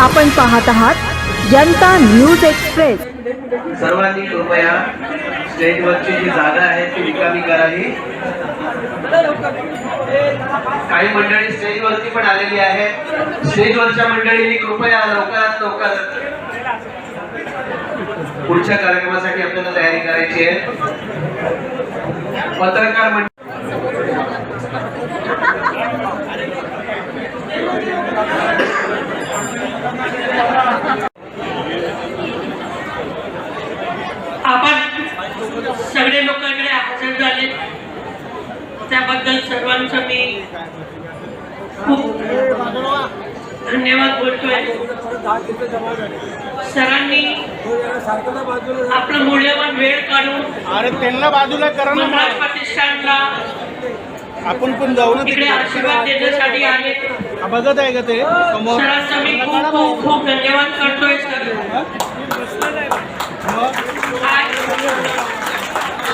आपण पाहत आहात जनता न्यूज एक्सप्रेस. सर्वांनी कृपया स्टेजवरची जी जागा आहे ती रिकामी करावी काही मंडळी स्टेजवरती पण आलेली आहे स्टेजवरच्या मंडळींनी कृपया लवकरात लवकर पुढच्या कार्यक्रमासाठी आपल्याला तयारी करायची आहे. पत्रकार मंडळ आपण सगळे लोक इकडे हजर झाले त्याबद्दल सर्वांचं मी खूप धन्यवाद बोलतोय. सरांनी आपलं मूल्यवान वेळ काढून अरे त्यांना बाजूला करा ना. मंगळ मग. प्रतिष्ठानला आपण पण जाऊ ना इकडे आशीर्वाद देण्यासाठी आले बघत आहे का ते? सरांचा मी खूप खूप खूप धन्यवाद करतोय सर.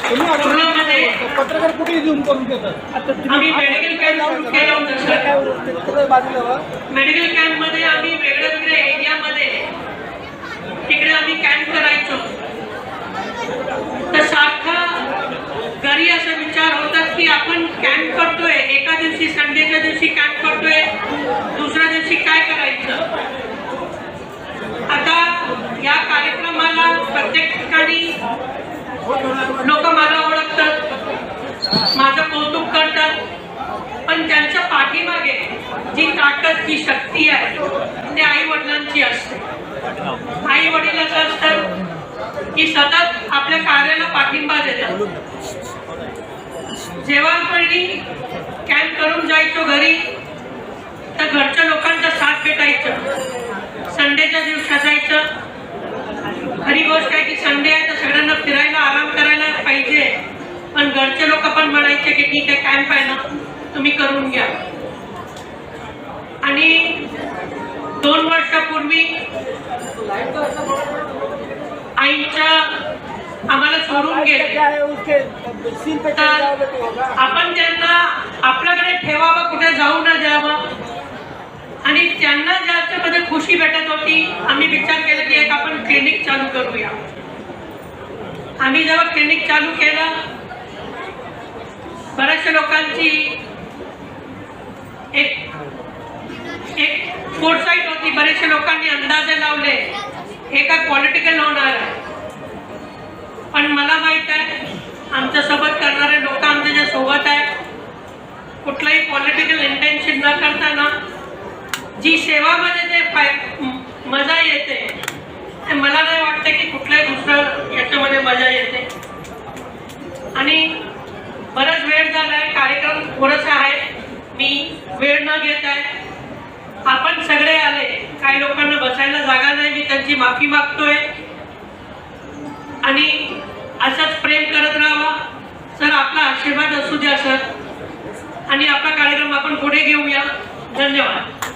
पत्रकार कुठे झूम करून देतात आम्ही मेडिकल कॅम्प केला. मेडिकल कॅम्पमध्ये आम्ही वेगळ्या वेगळ्या एरियामध्ये तिकडे आम्ही कॅम्प करायचो. तर सारखा घरी असा विचार होतात की आपण कॅम्प करतोय एका दिवशी संडेच्या दिवशी कॅम्प करतोय दुसऱ्या दिवशी काय करायचं? आता या कार्यक्रमाला प्रत्येक ठिकाणी लोक मला ओळखतात. माझं कौतुक करतात. पण त्यांच्या पाठीमागे जी ताकद जी शक्ती आहे ते आई वडिलांची असते. आई वडील असं असतात की सतत आपल्या कार्याला पाठिंबा देतात. जेव्हा आपण कॅम्प करून जायचो घरी तर घरच्या लोकांचा साथ भेटायचं. संडेच्या दिवशी असायचं. खरी गोष्ट आहे की संडे आहे तर सगळ्यांना फिरायला आराम करायला पाहिजे. पण घरचे लोक पण म्हणायचे की ठीक आहे कॅम्प आहे ना तुम्ही करून घ्या. आणि दोन वर्षापूर्वी आईच्या आम्हाला सोडून गेले. तर आपण त्यांना आपल्याकडे ठेवावं कुठे जाऊ न द्यावं. आणि त्यांना ज्याच्यामध्ये खुशी भेटत होती आम्ही विचार केला की एक आपण क्लिनिक चालू करूया. आम्ही जेव्हा क्लिनिक चालू केलं बऱ्याचशा लोकांची एक एक फोरसाईट होती. बरेचशा लोकांनी अंदाजे लावले हे काय पॉलिटिकल होणार आहे. पण मला माहीत आहे आमच्यासोबत करणारे लोक आमच्या जे सोबत आहे कुठलाही पॉलिटिकल इंटेन्शन न करताना जी सेवामध्ये जे फाय मजा येते ते मला नाही वाटतं की कुठल्याही दुसरं याच्यामध्ये मजा येते. आणि बराच वेळ झाला आहे कार्यक्रम थोडासा आहे. मी वेळ न घेत आहे. आपण सगळे आले काही लोकांना बसायला जागा नाही मी त्यांची माफी मागतोय. आणि असंच प्रेम करत राहावा. सर आपला आशीर्वाद असू द्या सर. आणि आपला कार्यक्रम आपण पुढे घेऊया. धन्यवाद.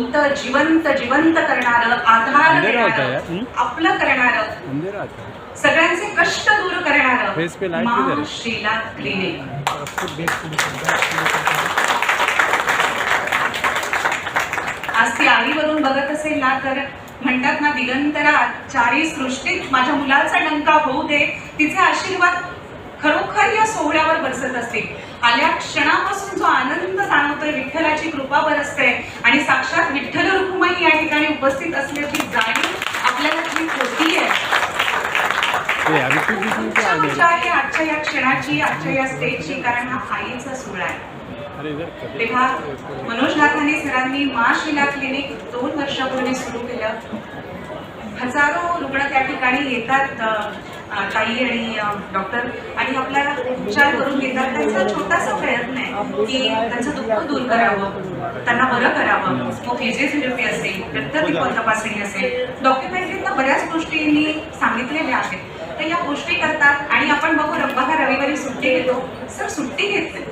बोलतं जिवंत जिवंत करणारं आधार देणारं? आपलं करणारं. सगळ्यांचे कष्ट दूर करणारं. मा? श्रीला क्लिनिक आज ती आईवरून बघत असेल ना तर म्हणतात ना दिगंतरा चारी सृष्टीत माझ्या मुलाचा डंका होऊ दे. तिचे आशीर्वाद खरोखर या सोहळ्यावर बरसत असतील. आल्या क्षणापासून जो आनंद जाणवतोय विठ्ठलाची कृपा बरसते आणि साक्षात विठ्ठल रुक्माई या ठिकाणी उपस्थित असल्याची जाणीव आपल्याला ती होती आहे ते अभिषेक बिषेक खूप आले. मजा आहे आजच्या क्षणाची आजच्या या स्टेजची कारण हा आईचा सोहळा आहे. तेव्हा मनोज नाथाने सरांनी मा शिला क्लिनिक दोन वर्षापूर्वी सुरू केलं. हजारो रुग्ण त्या ठिकाणी येतात ताई आणि डॉक्टर आणि आपल्याला उपचार करून घेतात त्यांचा छोटासा प्रयत्न आहे की त्यांचं दुःख दूर करावं त्यांना बरं करावं. मग फिजिओथेरपी असेल रक्तपिक तपासणी असेल. डॉक्युमेंटरीतनं बऱ्याच गोष्टींनी सांगितलेल्या आहेत. तर या गोष्टी करतात आणि आपण बघू र- बघा रविवारी सुट्टी घेतो. सर सुट्टी घेतली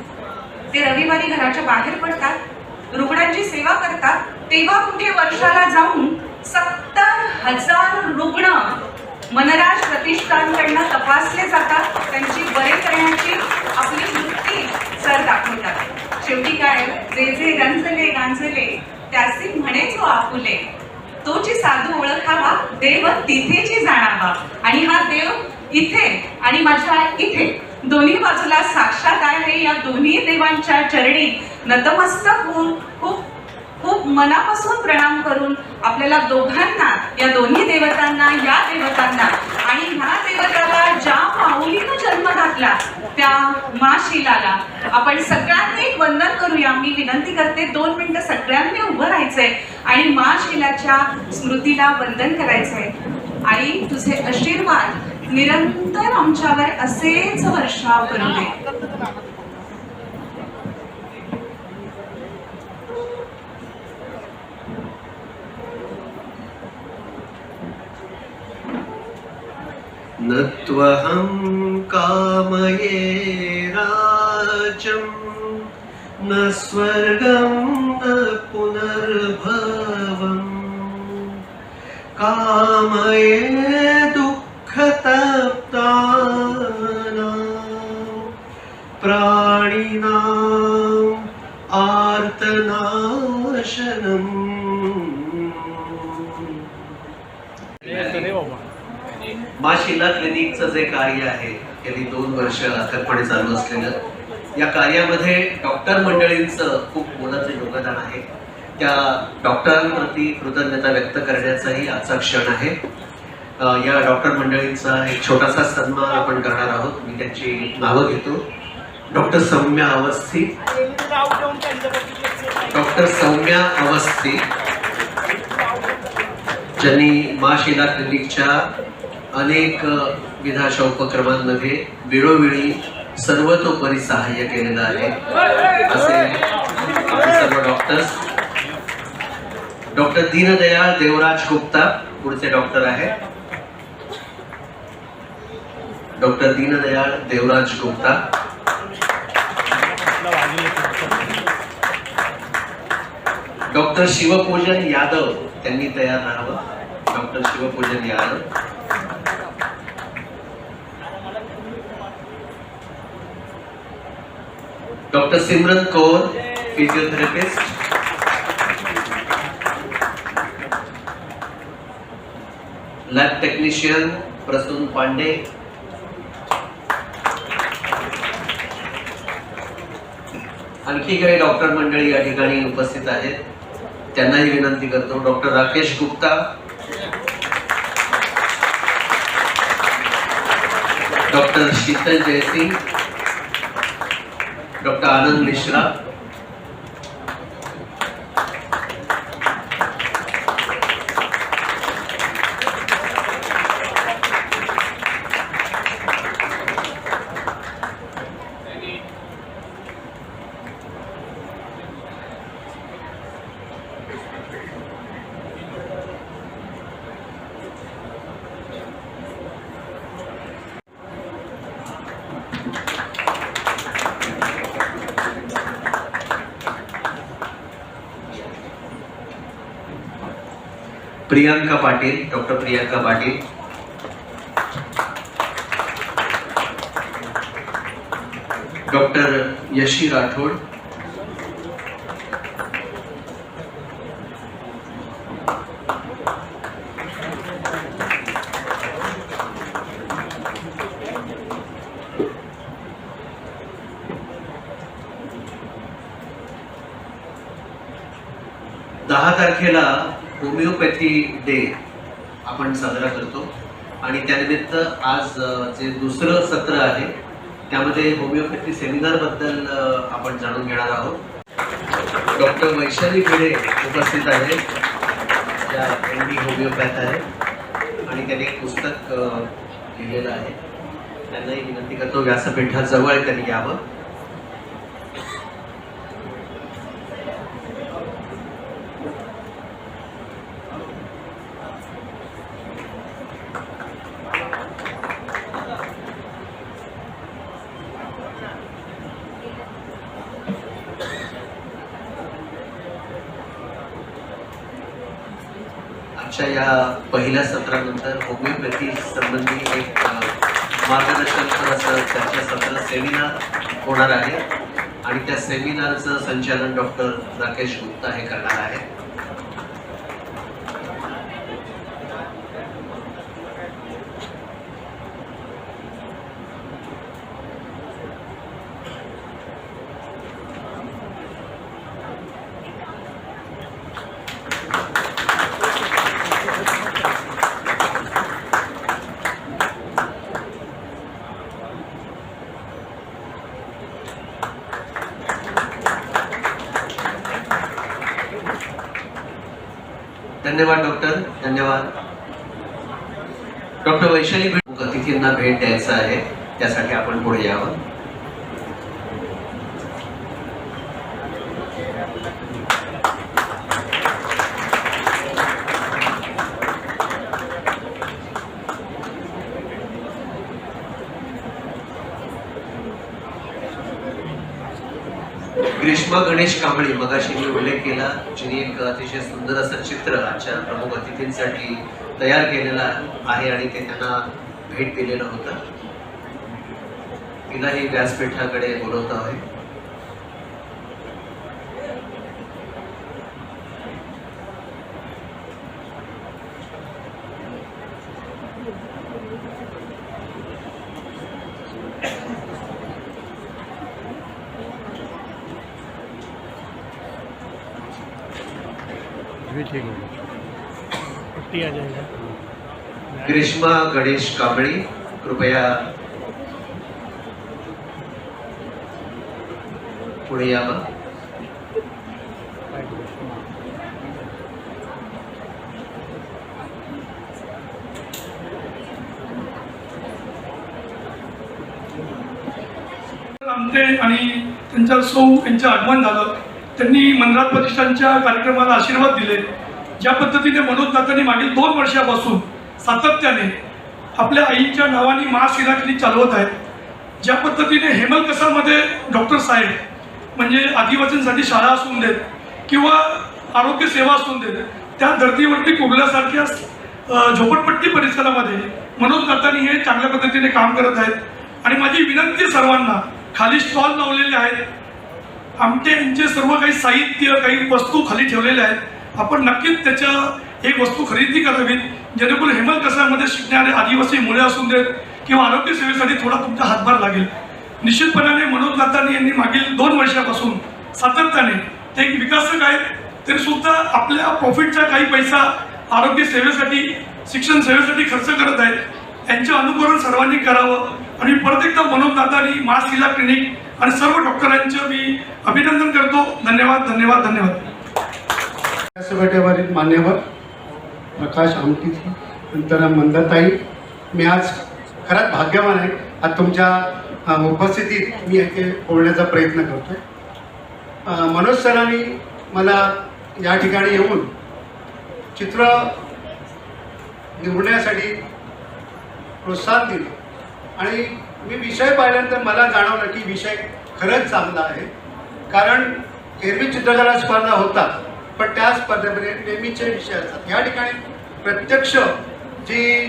ते रविवारी घराच्या बाहेर पडतात रुग्णांची सेवा करतात. तेव्हा कुठे वर्षाला जाऊन सत्तर हजार रुग्ण मनराज प्रतिष्ठानकडनं तपासले जातात. त्यांची बरे करण्याची आपली वृत्ती सर दाखवतात. शेवटी काय? जे जे रंजले गांजले त्याचे म्हणे जो आपुले तोची साधू ओळखावा देव तिथेची जाणावा. आणि हा देव इथे आणि माझ्या इथे. दोन्ही बाजूला साक्षात आहे या दोन्ही देवांच्या चरणी नतमस्तक होऊन खूप खूप मनापासून प्रणाम करून आपल्याला दोघांना या दोन्ही देवतांना या देवतांना आणि ह्या देवताला ज्या माऊलीनं जन्म घातला त्या मा शिलाला आपण सगळ्यांनी एक वंदन करूया. मी विनंती करते दोन मिनिटं सगळ्यांनी उभं राहायचंय आणि मा शिलाच्या स्मृतीला वंदन करायचंय. आई तुझे आशीर्वाद निरंतर आमच्यावर असेच वर्षाव करू दे न त्वहं कामये राजं न स्वर्गं न पुनर्भ कामये दुःखतप्तानां प्राणिनाम् आर्तनाशनम् ते अरे बाबा. मा शिला क्लिनिकचं जे कार्य आहे गेली दोन वर्ष अथकपणे चालू असलेलं. या कार्यामध्ये डॉक्टर मंडळींचं खूप मोलाचं योगदान आहे. त्या डॉक्टरांप्रती कृतज्ञता व्यक्त करण्याचाही आजचा क्षण आहे. या डॉक्टर मंडळींचा एक छोटासा सन्मान आपण करणार आहोत. मी त्यांची नावं घेतो. डॉक्टर सौम्या अवस्थी. डॉक्टर सौम्या अवस्थी. ज्यांनी मा शिला क्लिनिकच्या अनेक विधाशा उपक्रमांमध्ये वेळोवेळी सर्वतोपरी सहाय्य केलेलं आहे. असे सर्व डॉक्टर्स डॉक्टर दीनदयाळ देवराज गुप्ता, पुढचे डॉक्टर आहेत. डॉक्टर दीनदयाळ देवराज गुप्ता. डॉक्टर शिवपूजन यादव, त्यांनी तयार राहावं. Doctor Shivpujan Yadav. Doctor Simran Kaur physiotherapist lab technician Prasoon Pandey doctor मंडळी या उपस्थित त्यांनाही विनंती करतो doctor Rakesh Gupta. Doctor Sheetal Jaisingh. Doctor Anand Mishra. Priyanka Patil doctor Priyanka Patil. Doctor Yashi Rathod दहा तारखेला विद्यार्थी डे आपण साजरा करतो. आणि त्यानिमित्त आज जे दुसरं सत्र आहे त्यामध्ये होमिओपॅथी सेमिनारबद्दल आपण जाणून घेणार आहोत. डॉक्टर वैशाली भिडे उपस्थित आहे त्या एम डी होमिओपॅथ आहे आणि त्यांनी एक पुस्तक लिहिलेलं आहे. त्यांनाही विनंती करतो व्यासपीठाजवळ त्यांनी यावं आजच्या या पहिल्या सत्रानंतर होमिओपॅथी संबंधी एक अ, मार्गदर्शन असं चर्चा सत्र सेमिनार होणार आहे आणि त्या सेमिनारचं संचालन डॉक्टर राकेश गुप्ता हे करणार आहे धन्यवाद डॉक्टर धन्यवाद. डॉक्टर वैशाली भेट अतिथींना भेट द्यायचं आहे. त्यासाठी आपण पुढे यावं. गणेश कांबळे मगाशी मी उल्लेख केला जिने एक अतिशय सुंदर असं चित्र आजच्या प्रमुख अतिथींसाठी तयार केलेलं आहे आणि ते त्यांना भेट दिलेलं होतं. तिलाही व्यासपीठाकडे बोलवत आहे. ठीक होगा छुट्टी आ जाएगा। ग्रीष्मा गणेश कांबळे कृपया पुढे यावं आणि त्यांच्या सौ यांचं आगमन झालं. त्यांनी मनराज प्रतिष्ठानच्या कार्यक्रमाला आशीर्वाद दिले. ज्या पद्धतीने मनोज दादांनी मागील दोन वर्षापासून सातत्याने आपल्या आईच्या नावाने महाशिला चालवत आहेत. ज्या पद्धतीने हेमल कसामध्ये डॉक्टर साहेब म्हणजे आदिवासींसाठी शाळा असून देत किंवा आरोग्य सेवा असून देत त्या धर्तीवरती कुगल्यासारख्या झोपडपट्टी परिसरामध्ये मनोज नाथांनी हे चांगल्या पद्धतीने काम करत आहेत. आणि माझी विनंती सर्वांना खाली स्टॉल लावलेले आहेत. आमचे यांचे सर्व काही साहित्य काही वस्तू खाली ठेवलेल्या आहेत. आपण नक्कीच त्याच्या एक वस्तू खरेदी करावीत जेणेकरून हेमलकसामध्ये शिकणारे आदिवासी मुले असून देत किंवा आरोग्य सेवेसाठी थोडा तुमचा हातभार लागेल. निश्चितपणाने मनोज दातानी यांनी मागील दोन वर्षापासून सातत्याने ते एक विकासक आहेत. तरी सुद्धा आपल्या प्रॉफिटचा काही पैसा आरोग्य सेवेसाठी शिक्षण सेवेसाठी खर्च करत आहेत. यांचे अनुकरण सर्वांनी करावं. आणि परत एकदा मनोज दातानी मास किला क्लिनिक आणि सर्व डॉक्टरांचं मी अभिनंदन करतो. धन्यवाद धन्यवाद धन्यवाद. व्यासपीठावरील मान्यवर प्रकाश आमटीजी नंतर मंदताई मी आज खरंच भाग्यवान आहे. आज तुमच्या उपस्थितीत मी इथे बोलण्याचा प्रयत्न करतो मनोज सरांनी मला या ठिकाणी येऊन चित्र निवडण्यासाठी प्रोत्साहन दिलं. आणि मी विषय पाहिल्यानंतर मला जाणवलं की विषय खरंच चांगला आहे. कारण एरवी चित्रकला स्पर्धा होतात पण त्या स्पर्धेमध्ये नेहमीचे विषय असतात. या ठिकाणी प्रत्यक्ष जी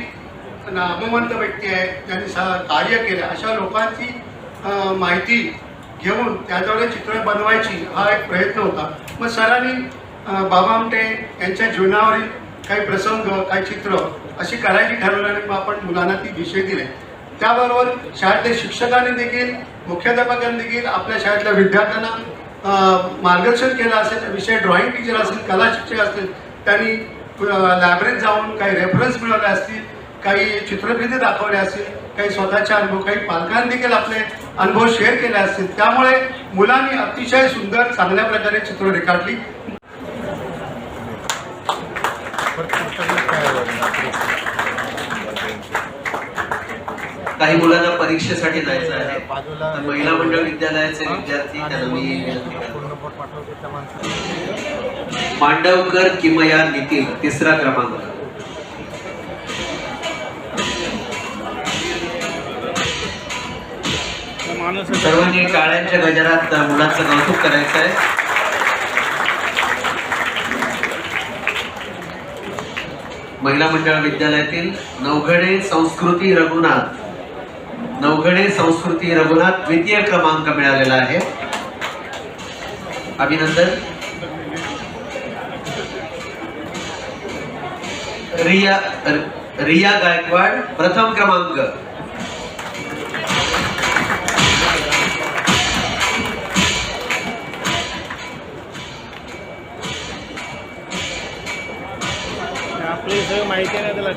नामवंत व्यक्ती आहे त्यांनी सा कार्य केलं अशा लोकांची माहिती घेऊन त्याद्वारे चित्र बनवायची हा एक प्रयत्न होता. मग सरांनी बाबा आमटे यांच्या जीवनावरील काही प्रसंग काही चित्र अशी करायची ठरवल्याने मग आपण मुलांना ती विषय दिले. त्याबरोबर शाळेतल्या शिक्षकांनी देखील मुख्याध्यापकांनी देखील आपल्या शाळेतल्या विद्यार्थ्यांना मार्गदर्शन केलं असेल विषय ड्रॉइंग टीचर असतील कला शिक्षक असतील त्यांनी लायब्ररीत जाऊन काही रेफरन्स मिळवले असतील काही चित्रफिती दाखवल्या असतील काही स्वतःचे अनुभव काही पालकांनी देखील आपले अनुभव शेअर केले असतील. त्यामुळे मुलांनी अतिशय सुंदर चांगल्या प्रकारे चित्र रेखाटली. काही मुलांना परीक्षेसाठी जायचं आहे. तर महिला मंडळ विद्यालयाचे विद्यार्थी त्यांना मी. मांडवकर किमया नितीन तिसरा क्रमांक. सर्वांनी टाळ्यांच्या गजरात मुलांचं कौतुक करायचं आहे. महिला मंडळ विद्यालयातील नवघडे संस्कृती रघुनाथ. नवघडे संस्कृती रघुनाथ द्वितीय क्रमांक मिळालेला आहे. अभिनंदन. रिया रिया गायकवाड प्रथम क्रमांक. आपली सगळं माहिती आहे त्याला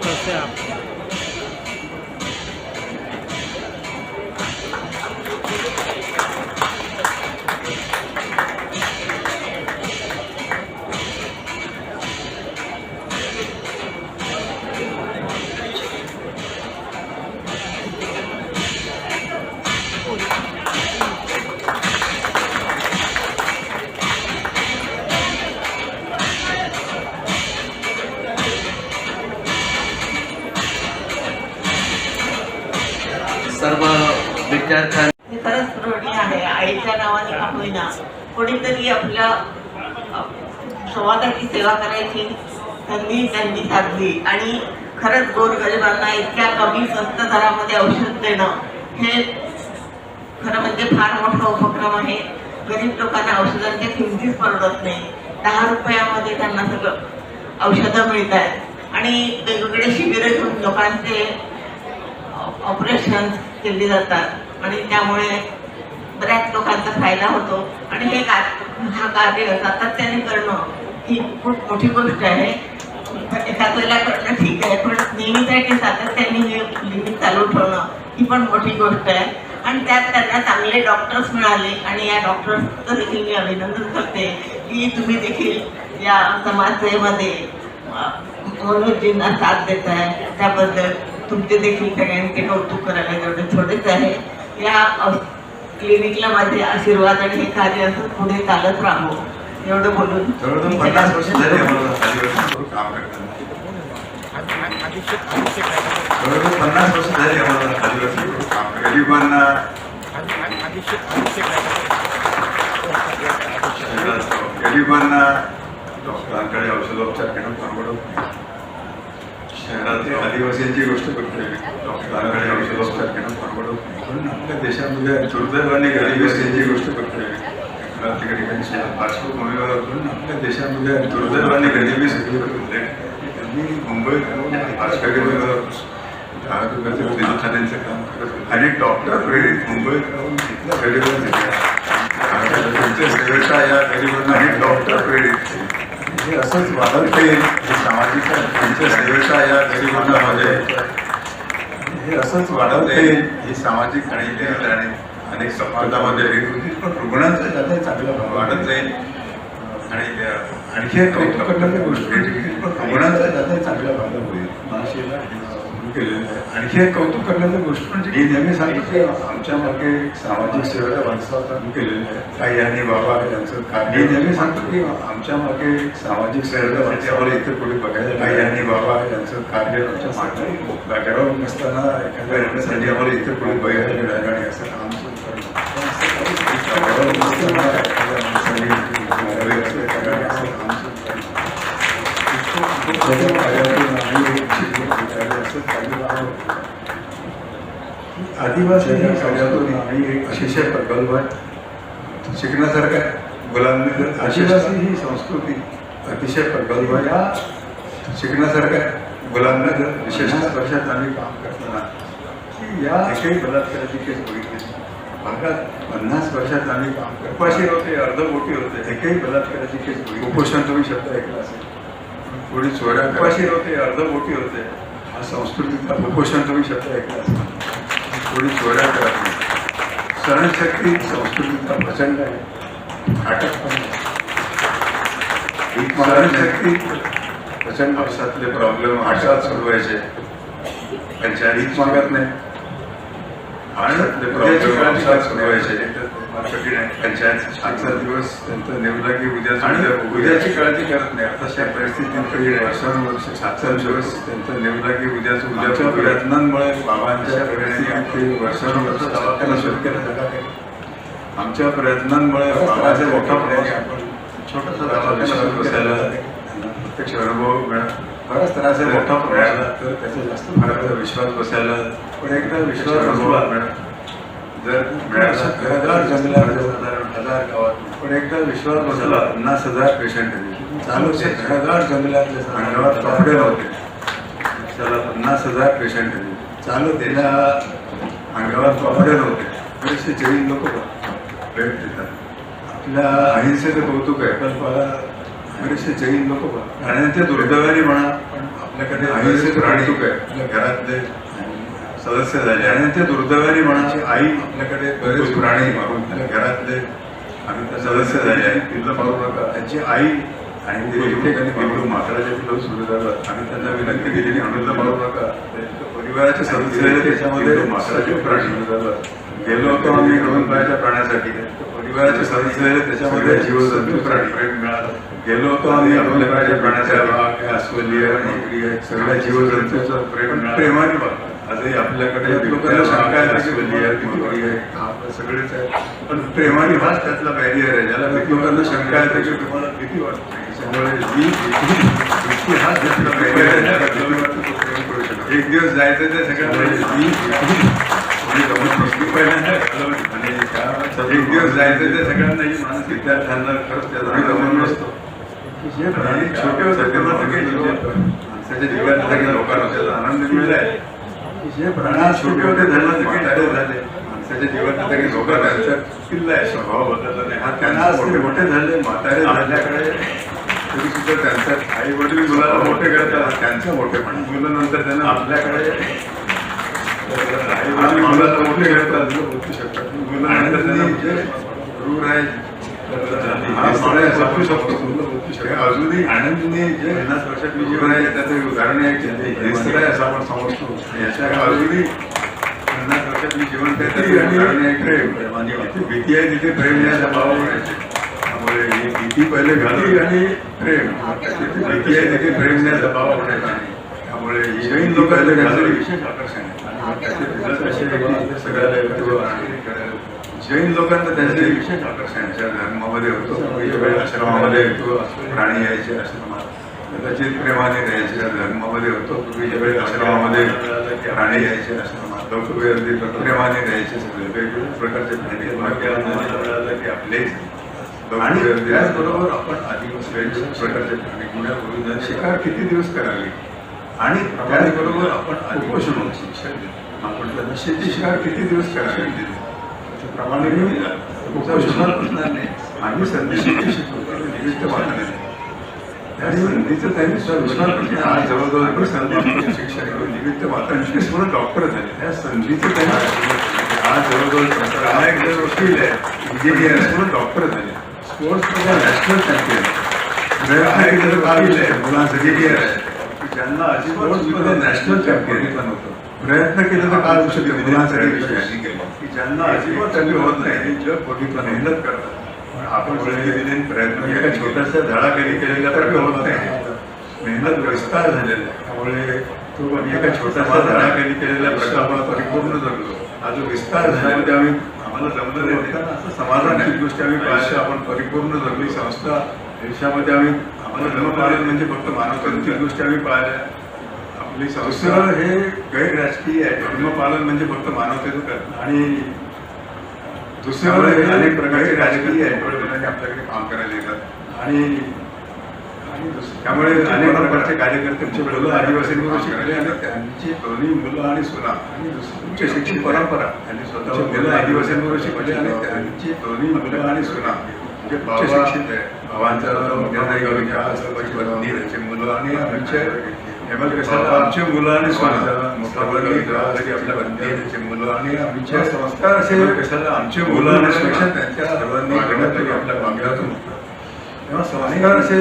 विद्यार्थ्यांना खरंच आहे. आईच्या नावाने का होईना. कोणीतरी आपल्या समाजाची सेवा करायची त्यांनी त्यांनी साधली. आणि खरंच गोरगरिबांना इतक्या कमी स्वस्त दरामध्ये औषध देणं हे खरं म्हणजे फार मोठा उपक्रम आहे. गरीब लोकांना औषधांच्या किमतीच परवडत नाही. दहा रुपयामध्ये त्यांना सगळं औषधं मिळत आहेत. आणि वेगवेगळे शिबिरं घेऊन लोकांचे ऑपरेशन केली जातात. आणि त्यामुळे बऱ्याच लोकांचा फायदा होतो. आणि हे हा कार्य सातत्याने करणं ही खूप मोठी गोष्ट आहे. एखाद्याला करणं ठीक आहे पण नेहमीसाठी सातत्याने हे लिमिट चालू ठेवणं ही पण मोठी गोष्ट आहे. आणि त्यात त्यांना चांगले डॉक्टर्स मिळाले आणि या डॉक्टर्सचं देखील मी अभिनंदन करते की तुम्ही देखील या समाजसेवेमध्ये मनोजींना साथ देत आहे त्याबद्दल तुमचे देखील सगळ्यांचे कौतुक करायला एवढे थोडेच आहे. या क्लिनिकला माझे आशीर्वाद आणि हे कार्य असं पुढे चालत राहो. एवढं बोलून. जवळजवळ पन्नास वर्ष झाली आम्हाला आदिवासी काम करताना जवळजवळ पन्नास वर्ष झाली आम्हाला आदिवासी काम करताना. गरिबांना गरिबांना डॉक्टरांकडे औषधोपचार घेणं परवडत नाही. शहरातील आदिवासींची गोष्ट करतोय डॉक्टरांकडे औषधोपचार घेणं आपल्या देशामध्ये दुर्दैवाने गरिबासींची गोष्ट करतोय त्या ठिकाणी सुद्धा. आपल्या देशामध्ये दुर्दैवाने गरिबी सगळी करतोय त्यांनी मुंबईत राहून पार्श्वभूमीवर दहा काम करत आणि डॉक्टर प्रेरित मुंबईत राहून इथल्या गरिबांचे तुमच्या सेवेचा या गरिबांना हे डॉक्टर प्रेरित हे असंच वाढत येईल सामाजिक तुमच्या सेवेचा या गरिबांना मध्ये म्हणजे हे असंच वाढत येईल ही सामाजिक आणि आणि अनेक समाजामध्ये पण रुग्णांचं जाता चांगलं वाढत जाईल आणि आणखी एक गोष्ट. आहे पण रुग्णांचं जाता चांगलं वाढत होईल महाशीला केलेलं आहे. आणखी एक कौतुक करण्याची गोष्ट म्हणजे मी नेहमी सांगतो की आमच्या मागे सामाजिक सेवेला माणसाला केलेलं आहे. काही आणि बाबा यांचं कार्य मी नेहमी सांगतो की आमच्या मागे सामाजिक सेवेला माणसावर इतर कोणी बघायला काही आणि बाबा यांचं कार्य आमच्या मागे बॅकग्राऊंड नसताना एखाद्या येण्यासाठी आम्हाला इतर कोणी बघायला मिळालं आणि असं काम सुरू करणं. आदिवासी ही एक अतिशय प्रगल्भ आहे शिकण्यासारखं आहे मुलांनी आदिवासी ही संस्कृती. अतिशय प्रगल्भ आहे या शिकण्यासारखं आहे मुलांना जर विशेषतः वर्षात आम्ही काम करताना. की या एकही बलात्काराची केस बघितली भागात पन्नास वर्षात आम्ही काम करतो. उपाशी होते अर्धपोटी होते. एकही बलात्काराची केस बघितली कुपोषण तुम्ही शब्द ऐकला असेल. थोडी चोऱ्या उपाशी होते अर्धपोटी होते. हा संस्कृतीचा कुपोषण तुम्ही शब्द ऐकला असेल. थोडी चोऱ्या करत नाही सहनशक्ती संस्कृतीचा प्रचंड आहे. घाटक पण आहे. सहनशक्ती प्रचंड आयुष्यातले प्रॉब्लेम आशात सोडवायचे पंचायत मागत नाही. आयुष्यातले प्रॉब्लेम आशात सोडवायचे पंचायत आजचा दिवस त्यांचा नेमला की उद्या आणि उद्याची काळजी करत नाही आताच्या परिस्थितीकडे वर्षानुवर्ष आजचा दिवस त्यांचा नेमला की उद्याच उद्याच्या प्रयत्नांमुळे बाबांच्या परिस्थितीत वर्षानुवर्ष दवाखाना शक्य आमच्या प्रयत्नांमुळे बाबाचा मोठा प्रवास आपण छोटासा दवाखाना बसायला प्रत्यक्ष अनुभव मिळाला बराच त्रास आहे मोठा मिळाला तर त्याचा जास्त फरक विश्वास बसायला पण एकदा विश्वास अनुभव मिळाला हजार जंगलात हजार गावात. पण एकदा विश्वास बसला. पन्नास हजार पेशंट चालू हजार जंगलातले अंगावर कपडे नव्हते त्याला पन्नास हजार पेशंट चालू त्याला अंगावर कपडे नव्हते बरेचसे जैन लोक भेट देतात. आपल्या अहिंसेचं कौतुक आहे. पण मला बरेचसे जैन लोक प्राण्यांच्या दुर्दैवाने म्हणा पण आपल्याकडे अहिंसेचं कौतुक आहे. आपल्या घरातले सदस्य झाले. आणि त्या दुर्दैवाने म्हणाची आई आपल्याकडे बरेच प्राणी मारून आपल्या घरातले आम्ही सदस्य झाले आणि पिल्लं मारू नका. त्यांची आई आणि ते ठिकाणी पिल्लू माकडाचे पिल्लू सुरू झालं. आम्ही त्यांना विनंती केली पिल्लं मारू नका. परिवाराचे सदस्य त्याच्यामध्ये माकडाचे प्राणी सुरू झालं. गेलो होतो आम्ही दोन पायाच्या प्राण्यासाठी. परिवाराचे सदस्य त्याच्यामध्ये जीवजंतू प्राणी प्रेम मिळालं. गेलो होतो आम्ही आपल्या पायाच्या प्राण्याच्या वाघ अस्वली आहे माकडी आहे सगळ्या जीवजंतूचं प्रेम. प्रेमाने बघा आजही आपल्याकडे लोकांना शंका आहे अस्वली आहे माकडी आहे. आपलं सगळेच आहे. पण प्रेमाने हाच त्यातला बॅरियर आहे ज्याला लोकांना शंका आहे त्याची तुम्हाला भीती वाटते. त्याच्यामुळे जी भीती हाच त्यातला बॅरियर आहे ज्याला भीती वाटते तो प्रेम करू शकतो एक दिवस जायचं ते सगळ्यांना. जी म्हणजे गमत नसली पहिल्यांदा घालवली. आणि त्या- एक दिवस जायचं ते सगळ्यांना ही मानस विद्यार्थ्यांना खरंच त्याचा गमन नसतो. जे प्राणी छोटे होते तेव्हा सगळे जीव माणसाच्या सगळे लोकांना त्याचा आनंद मिळालाय. जे प्राणी छोटे होते त्यांना सगळे झाले झाले. माणसाच्या जीवात सगळे लोक त्यांचा किल्ला आहे स्वभाव बदलला नाही. हा त्यांना मोठे मोठे झाले म्हातारे झाल्याकडे तरी सुद्धा त्यांचा आई वडील मुलाला मोठे करतात. त्यांचं मोठेपण मुलं नंतर त्यांना आपल्याकडे आई वडील मुलाला मोठे करतात. शकतात. मुलं नंतर त्यांना क्रूर आहे. अजूनही आनंदीने जे पन्नास वर्षात मी जीवन आहे त्याचं उदाहरण आहे की आहे असं आपण समजतो याच्या अजूनही पन्नास वर्षात मी जीवन आहे त्याचं उदाहरण आहे प्रेम आणि भीती आहे तिथे प्रेम या भाव त्यामुळे ही भीती पहिले घाली आणि प्रेम भीती आहे तिथे प्रेम या दबाव होण्याचा त्यामुळे जैन लोकांचं काहीतरी विशेष आकर्षण आहे आणि त्याचे आहे सगळ्याला जैन लोकांना त्यांचे विशेष आकर्षण. ज्या धर्मामध्ये होतो आश्रमामध्ये होतो प्राणी यायचे आश्रमात. कदाचित प्रेमाने राहायचे त्या धर्मामध्ये होतो पूर्वीच्या वेळी आश्रमामध्ये प्राणी यायचे आश्रमात. वेगळे प्रेमाने राहायचे सगळे वेगवेगळ्या प्रकारचे प्राणी आपलेच आणि त्याचबरोबर आपण आदिवासी वेगवेगळ्या प्रकारचे प्राणी. गुन्ह्या करून शिकार किती दिवस करावी? आणि त्याचबरोबर आपण होतं शिक्षण. आपण त्यांना शेती शिकार किती दिवस करावी? प्रमाणे उपोषणात बसणार नाही. आम्ही संधी शिकवतो निमित्त वाटणे त्या संधीचं त्यांनी विश्वास आज जवळजवळ पण संधी शिक्षण निमित्त वातांशी म्हणून डॉक्टर झाले. त्या संधीचं त्यांनी आज जवळजवळ अनेक जण वकील आहे इंजिनियर म्हणून डॉक्टर झाले. स्पोर्ट्समध्ये नॅशनल चॅम्पियन अनेक जण वकील आहे मुलांचं इंजिनियर आहे ज्यांना अजिबात नॅशनल चॅम्पियन पण होतं प्रयत्न केले तर काय होऊ शकते? मुलांसाठी विषय की ज्यांना अजिबात कमी होत नाही जग बघितलं मेहनत करतात पण आपण प्रयत्न एका छोट्याशा झाडाखाली केलेल्या तर होत नाही. मेहनत विस्तार झालेला आहे. त्यामुळे तो आम्ही एका छोट्याशा झाडाखाली केलेल्या प्रकल्पात परिपूर्ण जगलो. हा जो विस्तार झाल्यामध्ये आम्ही आम्हाला जमलं नाही. असं समाजाची गोष्टी आम्ही पाहिजे आपण परिपूर्ण जगली. संस्था देशामध्ये आम्ही आम्हाला जन्म पाहिजे म्हणजे फक्त मानवतांची गोष्टी आम्ही पाहिल्या. संस्था हे गैर राजकीय आहे. धर्मपालन म्हणजे फक्त मानवतेचं करणं आणि दुसरं हे अनेक प्रकारचे राजकीय आहे म्हणजे आपल्याकडे काम करायला येतात. आणि दुसरं- त्यामुळे अनेक प्रकारचे कार्यकर्ते मुलं आदिवासींवर शिकले आणि त्यांची दोन्ही मुलं आणि सुना. दुसरी उच्च शिक्षण परंपरा. त्यांनी स्वतः मुलं आदिवासींवर शिकले आणि त्यांची दोन्ही मुलं आणि सुना. म्हणजे उच्च शिक्षित आहे. भावांचा मुलं आणि आमचे हेमल कशाला आमचे मुलं आणि सुना मोठा वर्ग आपल्या बंदी मुलं आणि आमचे संस्कार असे कशाला आमचे मुलं आणि सुना त्यांच्या सर्वांनी वागण्यात आपल्या वागण्यातून तेव्हा संस्कार असे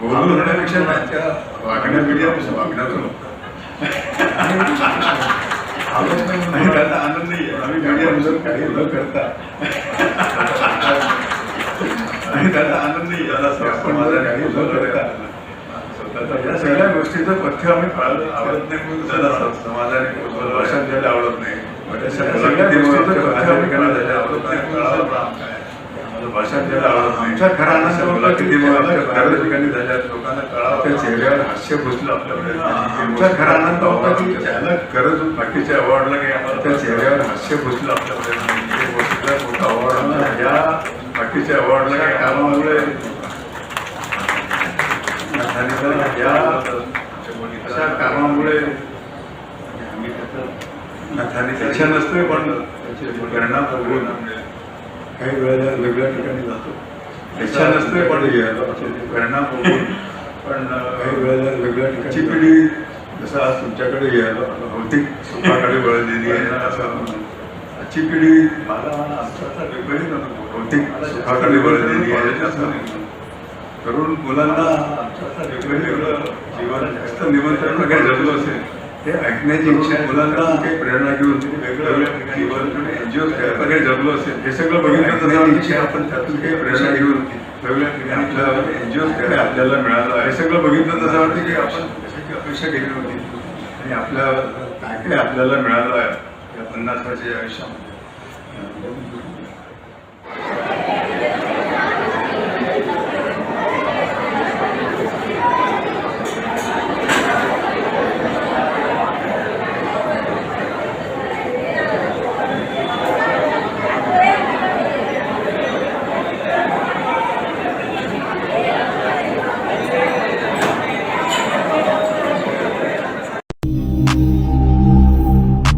बोलून होण्यापेक्षा त्यांच्या वागण्या मीडियापासून वागण्यातून आणि त्याचा आनंदही आहे आम्ही मीडियापासून काही न करता आणि त्याचा आनंदही झाला समाजाने काही न करता स्वतःचा या सगळ्या गोष्टीचं पथ्य आम्ही आवडत नाही समाजाने भाषण द्यायला आवडत नाही. सगळ्या गोष्टीचं पथ्य आम्ही करायला आवडत नाही भाषण द्यायला आवडत नाही आमचा खरा आनंद होता की ते मला बऱ्याच ठिकाणी झाल्या लोकांना कळावं त्या चेहऱ्यावर हास्य घुसलं आपल्याकडे आमचा खरा आनंद होता की त्याला गरज बाकीच्या अवॉर्डला काही आम्हाला त्या चेहऱ्यावर हास्य घुसलं आपल्याकडे मोठा अवॉर्ड या बाकीच्या अवॉर्डला काही कामामुळे या अशा कामामुळे आम्ही त्याचं इच्छा नसते पण परिणाम बघून काही वेळेला वेगळ्या ठिकाणी जातो इच्छा नसते पण परिणाम बघून पण काही वेळेला वेगळ्या ठिकाणची पिढी जसं आज तुमच्याकडे यायला भौतिक सुखाकडे वळलेली आहे असं आजची पिढी मला आमचा विपरीत भौतिक सुखाकडे वळलेली आहे असं तरुण मुलांना जीवन जास्त निमंत्रण काही जगलो असेल ते ऐकण्याची इच्छा मुलांना काही प्रेरणा घेऊन वेगळं जीवन एनजीओ काही जगलो असेल हे सगळं बघितलं तर इच्छा आपण त्यातून काही प्रेरणा घेऊन वेगवेगळ्या ठिकाणी एनजीओ काय आपल्याला मिळालं हे सगळं बघितलं तर असं वाटतं की आपण कशाची अपेक्षा केली होती आणि आपल्या काय काय आपल्याला मिळालं आहे या पन्नास वर्षाच्या आयुष्यामध्ये.